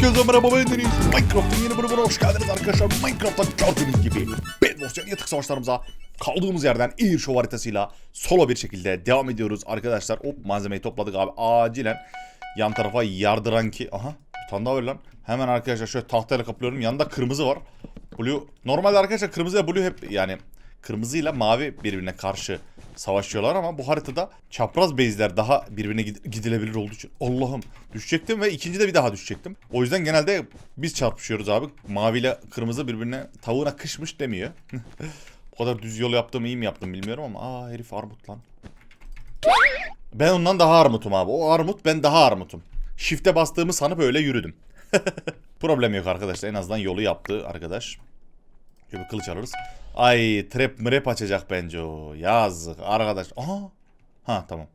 Herkese merhaba ben Deniz. Minecraft'ın yeni bölümüne hoş geldiniz arkadaşlar. Minecraft'ta gördüğünüz gibi Bedwars yani yatık savaşlarımıza kaldığımız yerden Air Show haritasıyla solo bir şekilde devam ediyoruz arkadaşlar. Hop malzemeyi topladık abi acilen yan tarafa yardıran ki aha bir tane daha var lan. Hemen arkadaşlar şöyle tahtayla kaplıyorum. Yanında kırmızı var. Blue normalde arkadaşlar kırmızı ile blue hep yani kırmızıyla mavi birbirine karşı savaşıyorlar ama bu haritada çapraz base'ler daha birbirine gid- gidilebilir olduğu için Allah'ım düşecektim ve ikinci de bir daha düşecektim. O yüzden genelde biz çarpışıyoruz abi. Mavi ile kırmızı birbirine tavuğuna kışmış demiyor. bu kadar düz yol yaptığımı iyi mi yaptım bilmiyorum ama aa herif armut lan. Ben ondan daha armutum abi. O armut ben daha armutum. Shift'e bastığımı sanıp öyle yürüdüm. Problem yok arkadaşlar. En azından yolu yaptı arkadaş. Şöyle bir kılıç alırız. Ay trap mrap açacak bence o. Yazık arkadaş. Aha. Ha tamam.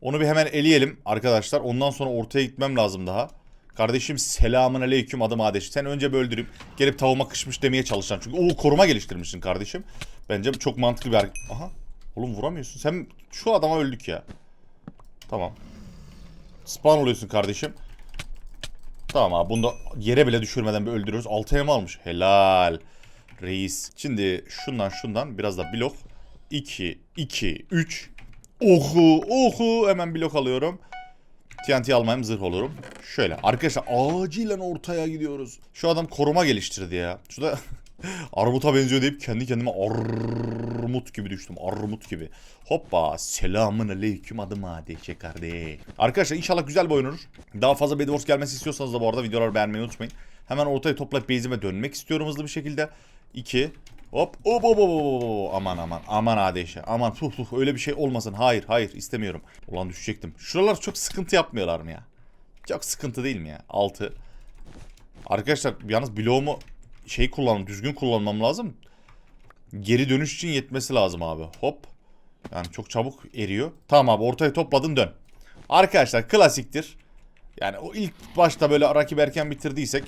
Onu bir hemen eleyelim arkadaşlar. Ondan sonra ortaya gitmem lazım daha. Kardeşim selamun aleyküm adım Adeş. Sen önce bir öldürüp gelip tavuğuma kışmış demeye çalışan. Çünkü o koruma geliştirmişsin kardeşim. Bence çok mantıklı bir. Aha. Oğlum vuramıyorsun. Sen şu adama öldük ya. Tamam. Spawn oluyorsun kardeşim. Tamam abi bunu da yere bile düşürmeden bir öldürüyoruz. 6 elma almış. Helal. Reis. Şimdi şundan şundan biraz da blok. 2, 2, 3. Ohu ohu hemen blok alıyorum. TNT almayayım zırh olurum. Şöyle arkadaşlar acilen ortaya gidiyoruz. Şu adam koruma geliştirdi ya. Şurada armuta benziyor deyip kendi kendime armut gibi düştüm. Armut gibi. Hoppa selamun aleyküm adım Adeşe kardeş. Arkadaşlar inşallah güzel bir oyun. Daha fazla Bed Wars gelmesi istiyorsanız da bu arada videoları beğenmeyi unutmayın. Hemen ortaya toplayıp base'ime dönmek istiyorum hızlı bir şekilde. 2 Hop hop hop hop aman aman aman Adeşe aman puh puh öyle bir şey olmasın hayır hayır istemiyorum. Ulan düşecektim. Şuralar çok sıkıntı yapmıyorlar mı ya? Çok sıkıntı değil mi ya? 6 Arkadaşlar yalnız bloğumu şey kullanmam düzgün kullanmam lazım. Geri dönüş için yetmesi lazım abi. Hop. Yani çok çabuk eriyor. Tamam abi ortaya topladın dön. Arkadaşlar klasiktir. Yani o ilk başta böyle rakip erken bitirdiysek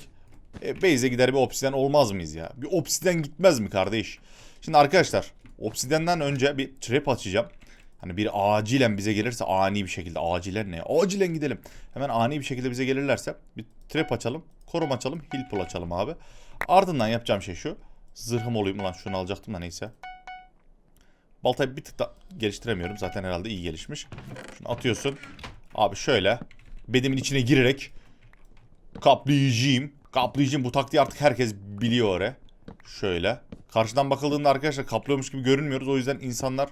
e, base'e gider bir obsiden olmaz mıyız ya? Bir obsiden gitmez mi kardeş? Şimdi arkadaşlar obsidenden önce bir trap açacağım. Hani bir acilen bize gelirse ani bir şekilde acilen ne? Acilen gidelim. Hemen ani bir şekilde bize gelirlerse bir trap açalım. Korum açalım. Heal pull açalım abi. Ardından yapacağım şey şu. Zırhım olayım ulan şunu alacaktım da neyse. Baltayı bir tık da geliştiremiyorum. Zaten herhalde iyi gelişmiş. Şunu atıyorsun. Abi şöyle. Bedimin içine girerek kaplayıcıyım. Kaplayıcıyım bu taktiği artık herkes biliyor oraya. Şöyle. Karşıdan bakıldığında arkadaşlar kaplıyormuş gibi görünmüyoruz. O yüzden insanlar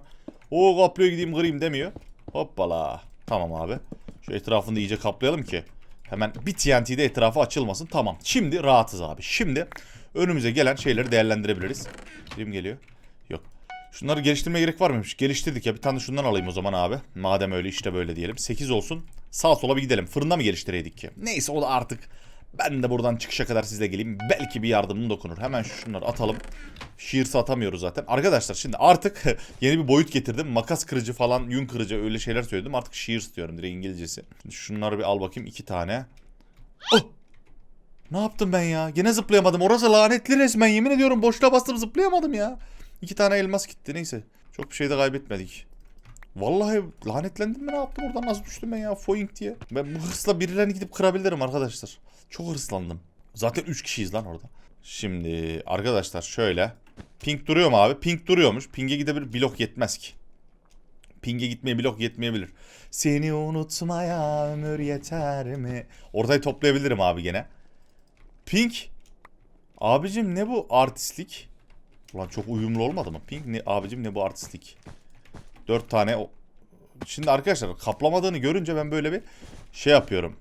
o kaplıyor gideyim kırayım demiyor. Hoppala. Tamam abi. Şu etrafını iyice kaplayalım ki. Hemen bir TNT'de etrafı açılmasın. Tamam. Şimdi rahatız abi. Şimdi önümüze gelen şeyleri değerlendirebiliriz. Kim geliyor? Yok. Şunları geliştirmeye gerek var mıymış? Geliştirdik ya. Bir tane şundan alayım o zaman abi. Madem öyle işte böyle diyelim. 8 olsun. Sağ sola bir gidelim. Fırında mı geliştireydik ki? Neyse o da artık ben de buradan çıkışa kadar sizle geleyim. Belki bir yardımım dokunur. Hemen şunları atalım. Shears'ı atamıyoruz zaten. Arkadaşlar şimdi artık yeni bir boyut getirdim. Makas kırıcı falan, yün kırıcı öyle şeyler söyledim. Artık Shears diyorum direkt İngilizcesi. Şimdi şunları bir al bakayım. iki tane. Oh! Ne yaptım ben ya? Gene zıplayamadım. Orası lanetli resmen. Yemin ediyorum boşluğa bastım zıplayamadım ya. İki tane elmas gitti. Neyse. Çok bir şey de kaybetmedik. Vallahi lanetlendim mi ne yaptım oradan nasıl düştüm ben ya foink diye. Ben bu hırsla birilerini gidip kırabilirim arkadaşlar. Çok hırslandım. Zaten 3 kişiyiz lan orada. Şimdi arkadaşlar şöyle. Pink duruyor mu abi? Pink duruyormuş. Ping'e gidebilir blok yetmez ki. Ping'e gitmeye blok yetmeyebilir. Seni unutmaya ömür yeter mi? Ortayı toplayabilirim abi gene. Pink. Abicim ne bu artistlik? Ulan çok uyumlu olmadı mı? Pink ne abicim ne bu artistlik? Dört tane. Şimdi arkadaşlar kaplamadığını görünce ben böyle bir şey yapıyorum.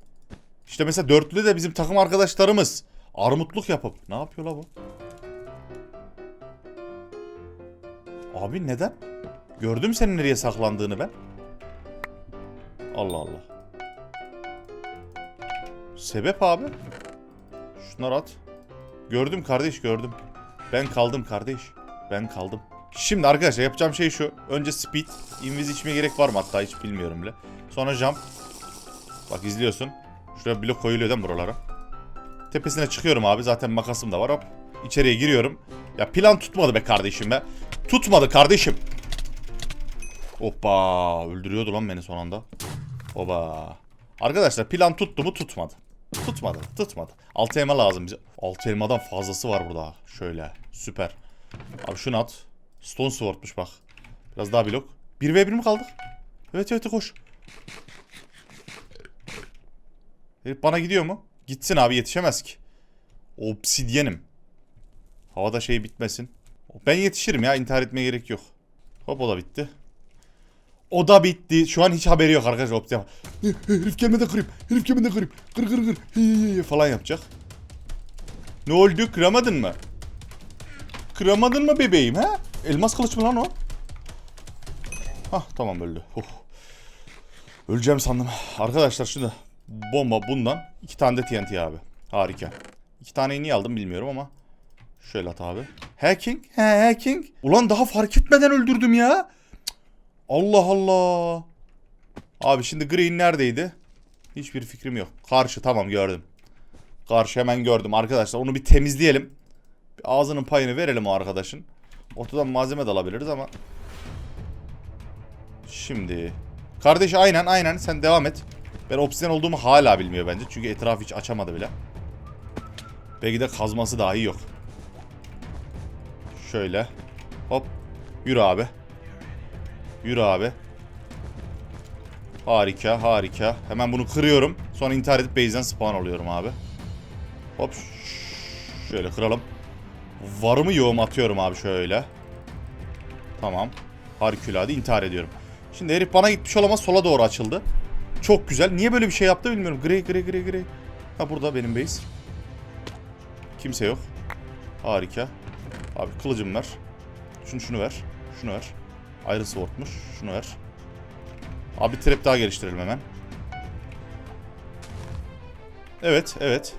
İşte mesela dörtlü de bizim takım arkadaşlarımız armutluk yapıp ne yapıyor la bu? Abi neden? Gördüm senin nereye saklandığını ben. Allah Allah. Sebep abi? Şunları at. Gördüm kardeş gördüm. Ben kaldım kardeş. Ben kaldım. Şimdi arkadaşlar yapacağım şey şu. Önce speed. Invis içmeye gerek var mı hatta hiç bilmiyorum bile. Sonra jump. Bak izliyorsun. Şuraya blok koyuluyor değil buralara? Tepesine çıkıyorum abi. Zaten makasım da var. Hop. İçeriye giriyorum. Ya plan tutmadı be kardeşim be. Tutmadı kardeşim. Hoppa. Öldürüyordu lan beni son anda. Oba. Arkadaşlar plan tuttu mu tutmadı. Tutmadı. Tutmadı. Altı elma lazım bize. Altı elmadan fazlası var burada. Şöyle. Süper. Abi şunu at. Stone Sword'muş bak. Biraz daha blok. 1v1 mi kaldık? Evet evet koş. Herif bana gidiyor mu? Gitsin abi yetişemez ki. Obsidyenim. Havada şey bitmesin. Ben yetişirim ya intihar etmeye gerek yok. Hop o da bitti. O da bitti. Şu an hiç haberi yok arkadaşlar obsidyen. Herif gelmeden kırayım. Herif gelmeden kırayım. Kır kır kır. Hi, hi, hi falan yapacak. Ne oldu? Kıramadın mı? Kıramadın mı bebeğim ha? Elmas kılıç mı lan o? Hah tamam öldü. Huh. Öleceğim sandım. Arkadaşlar şimdi bomba bundan. iki tane de TNT abi. Harika. İki taneyi niye aldım bilmiyorum ama. Şöyle at abi. Hacking? He hacking. Ulan daha fark etmeden öldürdüm ya. Allah Allah. Abi şimdi green neredeydi? Hiçbir fikrim yok. Karşı tamam gördüm. Karşı hemen gördüm. Arkadaşlar onu bir temizleyelim. Bir ağzının payını verelim o arkadaşın. Ortadan malzeme de alabiliriz ama. Şimdi. Kardeş aynen aynen sen devam et. Ben obsidyen olduğumu hala bilmiyor bence. Çünkü etrafı hiç açamadı bile. Belki de kazması dahi yok. Şöyle. Hop. Yürü abi. Yürü abi. Harika harika. Hemen bunu kırıyorum. Sonra intihar edip base'den spawn oluyorum abi. Hop. Şöyle kıralım. Varımı yoğum atıyorum abi şöyle. Tamam. Harikulade intihar ediyorum. Şimdi herif bana gitmiş olamaz sola doğru açıldı. Çok güzel. Niye böyle bir şey yaptı bilmiyorum. Grey grey grey grey. Ha burada benim base. Kimse yok. Harika. Abi kılıcım ver. Şunu şunu ver. Şunu ver. Ayrı swordmuş. Şunu ver. Abi trap daha geliştirelim hemen. Evet, evet.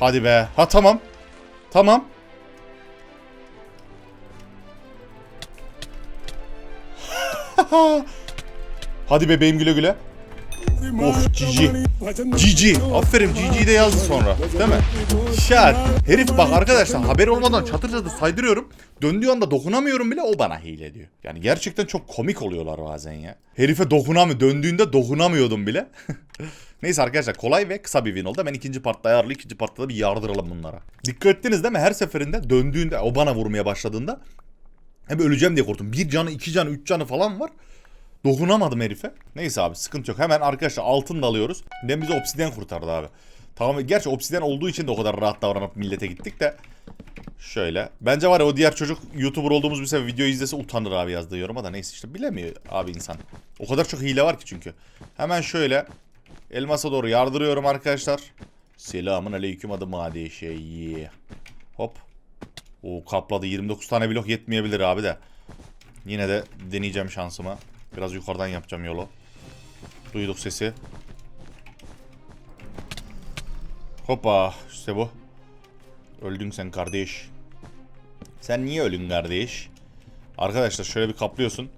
Hadi be. Ha tamam. Tamam. Hadi bebeğim güle güle. Of cici. Cici. Aferin Cici de yazdı sonra. Değil mi? Şart. Herif bak arkadaşlar haber olmadan çatır çatır saydırıyorum. Döndüğü anda dokunamıyorum bile o bana hile diyor. Yani gerçekten çok komik oluyorlar bazen ya. Herife dokunamıyor. Döndüğünde dokunamıyordum bile. Neyse arkadaşlar kolay ve kısa bir win oldu. Ben ikinci partta ayarlı. ikinci partta da bir yardıralım bunlara. Dikkat ettiniz değil mi? Her seferinde döndüğünde o bana vurmaya başladığında hep öleceğim diye korktum. Bir canı, iki canı, üç canı falan var. Dokunamadım herife. Neyse abi sıkıntı yok. Hemen arkadaşlar altın da alıyoruz. Nem bizi obsidyen kurtardı abi. Tamam gerçi obsidyen olduğu için de o kadar rahat davranıp millete gittik de. Şöyle. Bence var ya o diğer çocuk YouTuber olduğumuz bir sefer video izlese utanır abi yazdığı yoruma da neyse işte bilemiyor abi insan. O kadar çok hile var ki çünkü. Hemen şöyle elmasa doğru yardırıyorum arkadaşlar. Selamun aleyküm adım hadi şey. Hop. O kapladı 29 tane blok yetmeyebilir abi de. Yine de deneyeceğim şansımı. Biraz yukarıdan yapacağım yolu. Duyduk sesi. Hoppa işte bu. Öldün sen kardeş. Sen niye ölün kardeş? Arkadaşlar şöyle bir kaplıyorsun.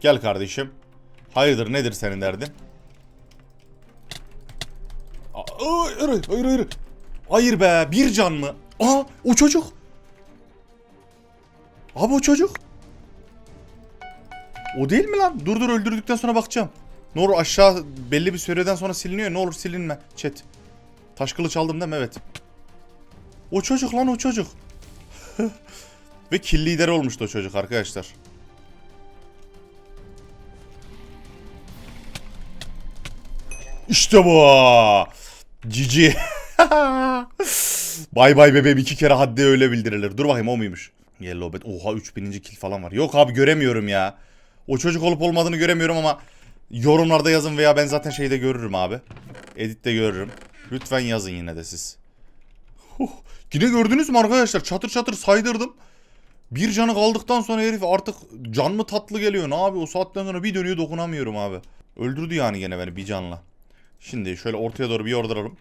Gel kardeşim. Hayırdır nedir senin derdin? Hayır hayır hayır. Hayır be bir can mı? Aa o çocuk. Abi o çocuk. O değil mi lan? Dur dur öldürdükten sonra bakacağım. Ne olur aşağı belli bir süreden sonra siliniyor. Ne olur silinme. Chat. Taş kılıç aldım değil mi? Evet. O çocuk lan o çocuk. Ve kill lideri olmuştu o çocuk arkadaşlar. İşte bu. Cici. bay bay bebeğim iki kere haddi öyle bildirilir. Dur bakayım o muymuş? Yellow bet. Oha 3000. kill falan var. Yok abi göremiyorum ya. O çocuk olup olmadığını göremiyorum ama yorumlarda yazın veya ben zaten şeyde görürüm abi. Editte görürüm. Lütfen yazın yine de siz. Huh. Yine gördünüz mü arkadaşlar? Çatır çatır saydırdım. Bir canı kaldıktan sonra herif artık can mı tatlı geliyor. Ne abi o saatten sonra bir dönüyor dokunamıyorum abi. Öldürdü yani gene beni bir canla. Şimdi şöyle ortaya doğru bir yorduralım.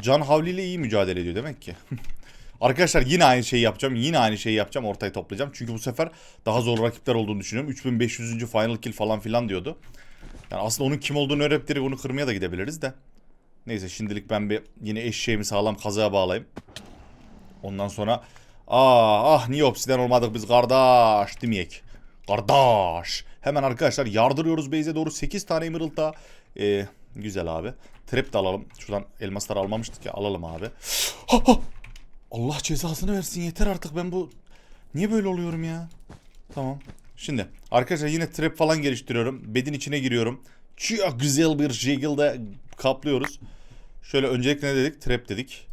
Can havliyle iyi mücadele ediyor demek ki. Arkadaşlar yine aynı şeyi yapacağım. Yine aynı şeyi yapacağım. Ortaya toplayacağım. Çünkü bu sefer daha zor rakipler olduğunu düşünüyorum. 3500. final kill falan filan diyordu. Yani aslında onun kim olduğunu öğrenip direkt onu kırmaya da gidebiliriz de. Neyse şimdilik ben bir yine eşeğimi sağlam kazığa bağlayayım. Ondan sonra ah ah niye obsiden olmadık biz kardeş demeyek. Kardeş. Hemen arkadaşlar yardırıyoruz base'e doğru 8 tane emerald daha. Ee, güzel abi. trap de alalım. Şuradan elmasları almamıştık ya alalım abi. Ha, ha! Allah cezasını versin yeter artık ben bu... Niye böyle oluyorum ya? Tamam. Şimdi arkadaşlar yine trap falan geliştiriyorum. Bedin içine giriyorum. Çok güzel bir şekilde kaplıyoruz. Şöyle öncelikle ne dedik? Trap dedik.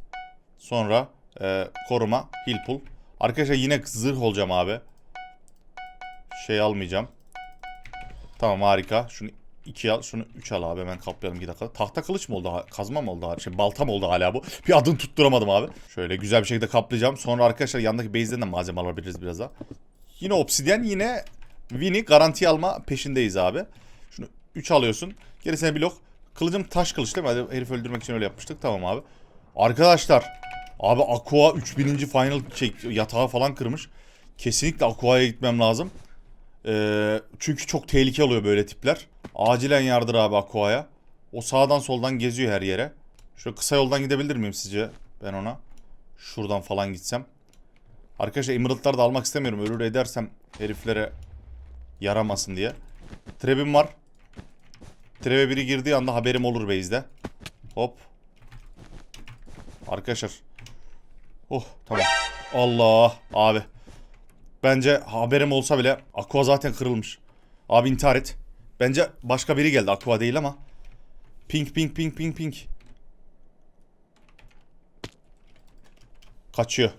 Sonra e, koruma, heal pull. Arkadaşlar yine zırh olacağım abi. Şey almayacağım. Tamam harika. Şunu 2 al, şunu 3 al abi hemen kaplayalım 2 dakika. Tahta kılıç mı oldu? Kazma mı oldu? Şey balta mı oldu hala bu? Bir adını tutturamadım abi. Şöyle güzel bir şekilde kaplayacağım. Sonra arkadaşlar yandaki base'den de malzeme alabiliriz biraz daha. Yine obsidyen yine Win'i garanti alma peşindeyiz abi. Şunu 3 alıyorsun. Gerisine blok. Kılıcım taş kılıç değil mi? Hadi herif öldürmek için öyle yapmıştık. Tamam abi. Arkadaşlar. Abi Aqua 3000. final şey, yatağı falan kırmış. Kesinlikle Aqua'ya gitmem lazım. Ee, çünkü çok tehlike oluyor böyle tipler. Acilen yardır abi Aqua'ya. O sağdan soldan geziyor her yere. Şöyle kısa yoldan gidebilir miyim sizce ben ona? Şuradan falan gitsem. Arkadaşlar Emerald'ları da almak istemiyorum. Ölür edersem heriflere yaramasın diye. Trebim var. Trebe biri girdiği anda haberim olur base'de. Hop. Arkadaşlar. Oh tamam. Allah abi. Bence haberim olsa bile Aqua zaten kırılmış. Abi intihar et. Bence başka biri geldi. Aqua değil ama. Pink pink pink pink pink. Kaçıyor.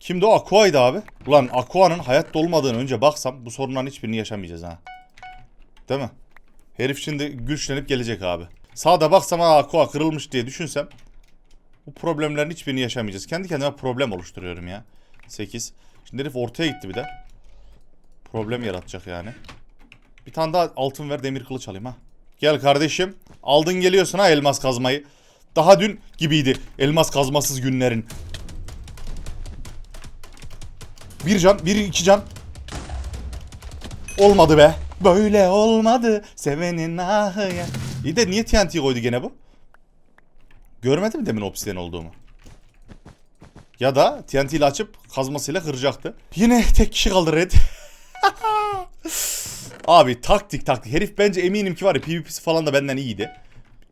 Kimdi o? Aqua'ydı abi. Ulan Aqua'nın hayatta olmadığını önce baksam bu sorunların hiçbirini yaşamayacağız ha. Değil mi? Herif şimdi güçlenip gelecek abi. Sağda baksam Aqua kırılmış diye düşünsem bu problemlerin hiçbirini yaşamayacağız. Kendi kendime problem oluşturuyorum ya. 8. Şimdi herif ortaya gitti bir de. Problem yaratacak yani. Bir tane daha altın ver demir kılıç alayım ha. Gel kardeşim. Aldın geliyorsun ha elmas kazmayı. Daha dün gibiydi elmas kazmasız günlerin. Bir can, bir iki can. Olmadı be. Böyle olmadı. Sevenin ahı ya. İyi de niye TNT koydu gene bu? Görmedi mi demin obsidian olduğumu? Ya da TNT ile açıp kazmasıyla kıracaktı. Yine tek kişi kaldı Red. Abi taktik taktik. Herif bence eminim ki var ya PvP'si falan da benden iyiydi.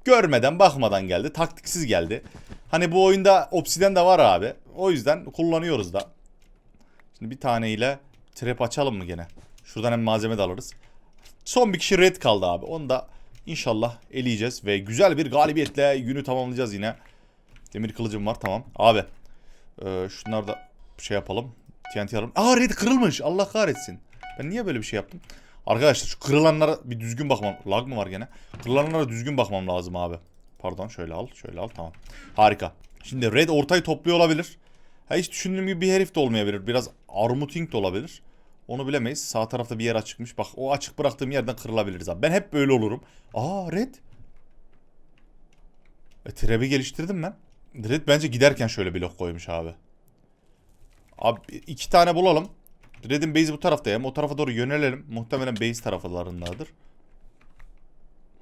Görmeden bakmadan geldi. Taktiksiz geldi. Hani bu oyunda obsidian de var abi. O yüzden kullanıyoruz da. Şimdi bir taneyle trap açalım mı gene? Şuradan hem malzeme de alırız. Son bir kişi red kaldı abi. Onu da inşallah eleyeceğiz. Ve güzel bir galibiyetle günü tamamlayacağız yine. Demir kılıcım var tamam. Abi. E, şunlar da şey yapalım. TNT alalım. Aa red kırılmış. Allah kahretsin. Ben niye böyle bir şey yaptım? Arkadaşlar şu kırılanlara bir düzgün bakmam. Lag mı var gene? Kırılanlara düzgün bakmam lazım abi. Pardon şöyle al. Şöyle al tamam. Harika. Şimdi red ortayı topluyor olabilir. Ha hiç düşündüğüm gibi bir herif de olmayabilir. Biraz armuting de olabilir. Onu bilemeyiz. Sağ tarafta bir yer açıkmış. Bak o açık bıraktığım yerden kırılabiliriz abi. Ben hep böyle olurum. Aa red. E trap'i geliştirdim ben. Red bence giderken şöyle blok koymuş abi. Abi iki tane bulalım. Red'in base'i bu tarafta ya. O tarafa doğru yönelelim. Muhtemelen base taraflarındadır.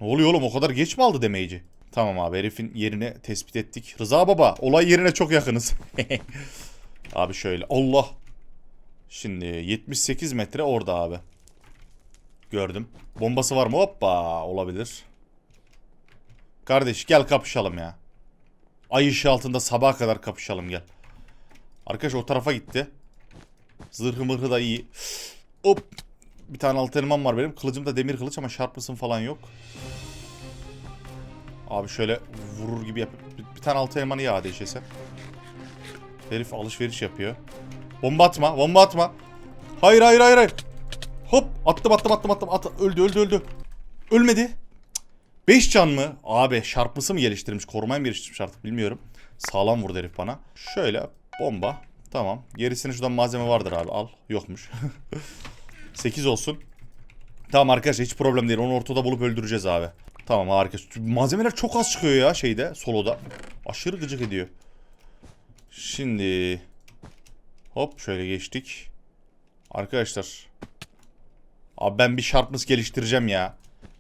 Ne oluyor oğlum o kadar geç mi aldı demeyici? Tamam abi herifin yerini tespit ettik. Rıza baba olay yerine çok yakınız. abi şöyle Allah. Şimdi 78 metre orada abi. Gördüm. Bombası var mı? Hoppa olabilir. Kardeş gel kapışalım ya. Ay ışığı altında sabaha kadar kapışalım gel. Arkadaş o tarafa gitti. Zırhı mırhı da iyi. Hop. Bir tane altı elmam var benim. Kılıcım da demir kılıç ama şarpısın falan yok. Abi şöyle vurur gibi yap. Bir, bir tane altı elmanı ya ateşese. Herif alışveriş yapıyor. Bomba atma, bomba atma. Hayır hayır hayır hayır. Hop attım attım attım attım. At öldü öldü öldü. Ölmedi. 5 can mı? Abi şarpısı mı geliştirmiş? Korumaya mı geliştirmiş artık bilmiyorum. Sağlam vurdu herif bana. Şöyle bomba. Tamam. Gerisini şuradan malzeme vardır abi. Al. Yokmuş. 8 olsun. Tamam arkadaşlar hiç problem değil. Onu ortada bulup öldüreceğiz abi. Tamam harika. Malzemeler çok az çıkıyor ya şeyde. Soloda. Aşırı gıcık ediyor. Şimdi... Hop şöyle geçtik. Arkadaşlar. Abi ben bir sharpness geliştireceğim ya.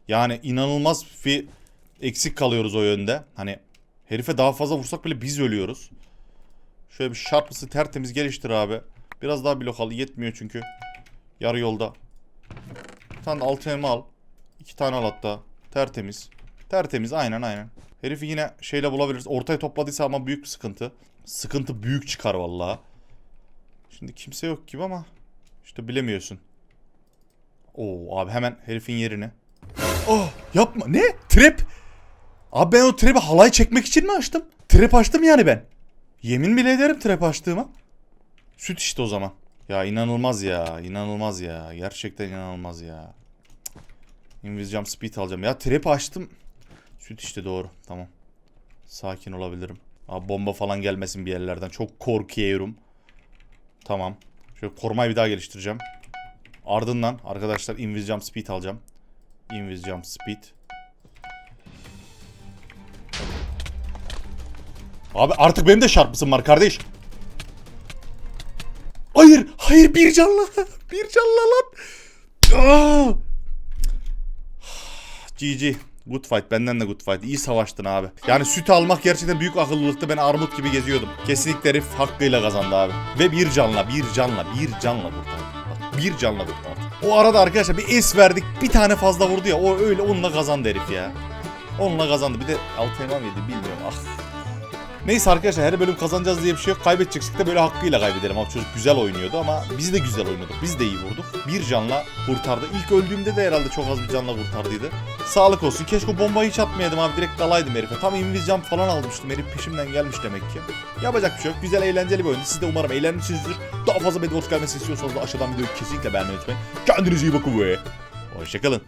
Yani inanılmaz bir eksik kalıyoruz o yönde. Hani herife daha fazla vursak bile biz ölüyoruz. Şöyle bir sharpness'ı tertemiz geliştir abi. Biraz daha blok al. Yetmiyor çünkü. Yarı yolda. Bir tane altı elma al. İki tane al hatta. Tertemiz. Tertemiz aynen aynen. Herifi yine şeyle bulabiliriz. Ortaya topladıysa ama büyük bir sıkıntı. Sıkıntı büyük çıkar vallahi. Şimdi kimse yok gibi ama işte bilemiyorsun. Oo abi hemen herifin yerini. Oh yapma ne? Trap. Abi ben o trap'i halay çekmek için mi açtım? Trap açtım yani ben. Yemin bile ederim trap açtığıma. Süt işte o zaman. Ya inanılmaz ya. inanılmaz ya. Gerçekten inanılmaz ya. Invis speed alacağım. Ya trap açtım. Süt işte doğru. Tamam. Sakin olabilirim. Abi bomba falan gelmesin bir yerlerden. Çok korkuyorum. Tamam. Şöyle korumayı bir daha geliştireceğim. Ardından arkadaşlar invis speed alacağım. Invis jump speed. Abi artık benim de şarpısım var kardeş. Hayır, hayır bir canlı. Bir canlı lan. GG. Good fight. Benden de good fight. İyi savaştın abi. Yani süt almak gerçekten büyük akıllılıktı. Ben armut gibi geziyordum. Kesinlikle herif hakkıyla kazandı abi. Ve bir canla, bir canla, bir canla. Bak, bir canla kurtardı. O arada arkadaşlar bir es verdik. Bir tane fazla vurdu ya. O öyle onunla kazandı herif ya. Onunla kazandı. Bir de altı elma mı yedi bilmiyorum. Ah. Neyse arkadaşlar her bölüm kazanacağız diye bir şey yok. Kaybedeceksek de böyle hakkıyla kaybedelim. Abi çocuk güzel oynuyordu ama biz de güzel oynadık. Biz de iyi vurduk. Bir canla kurtardı. İlk öldüğümde de herhalde çok az bir canla kurtardıydı. Sağlık olsun. Keşke bombayı hiç atmayaydım abi. Direkt dalaydım herife. Tam invis jump falan almıştım. Herif peşimden gelmiş demek ki. Yapacak bir şey yok. Güzel eğlenceli bir oyundu. Siz de umarım eğlenmişsinizdir. Daha fazla Bedwars gelmesini istiyorsanız da aşağıdan videoyu kesinlikle beğenmeyi unutmayın. Kendinize iyi bakın ve hoşçakalın.